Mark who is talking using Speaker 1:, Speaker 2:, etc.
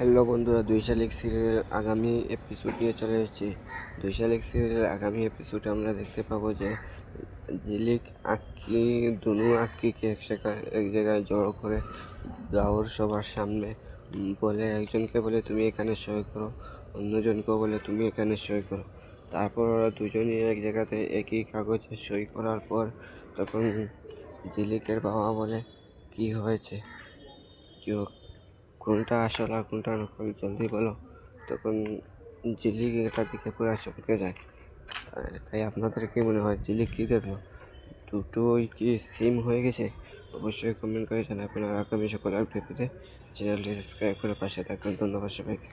Speaker 1: Hello বন্ধুরা দুই শালিক সিরিয়াল আগামী এপিসোড নিয়ে চলে এসেছি। দুই শালিক সিরিয়ালের আগামী এপিসোডে আমরা দেখতে পাবো যে ঝিলিক আক্কি, দুনু আক্কিকে এক জায়গায় এক জায়গায় জড়ো করে দাওর সবার সামনে বলে, একজনকে বলে তুমি এখানে সই করো, অন্যজনকেও বলে তুমি এখানে সই করো। তারপর ওরা দুজনই এক জায়গাতে একই কাগজে সই করার পর তখন ঝিলিকের বাবা বলে, কি হয়েছে? কেউ কোনটা আসল আর কোনটা নকল জলদি বলো। তখন ঝিলিক এটা দেখে পুরো চমকে যায়। আর তাই আপনাদের কী মনে হয় ঝিলিক কী দেখল? দুটোই কি সিম হয়ে গেছে? অবশ্যই কমেন্ট করে জানাবেন। আর আগামী সকল আপডেট পেতে চ্যানেলটি সাবস্ক্রাইব করে পাশে থাকবেন ধন্যবাদ সবাইকে।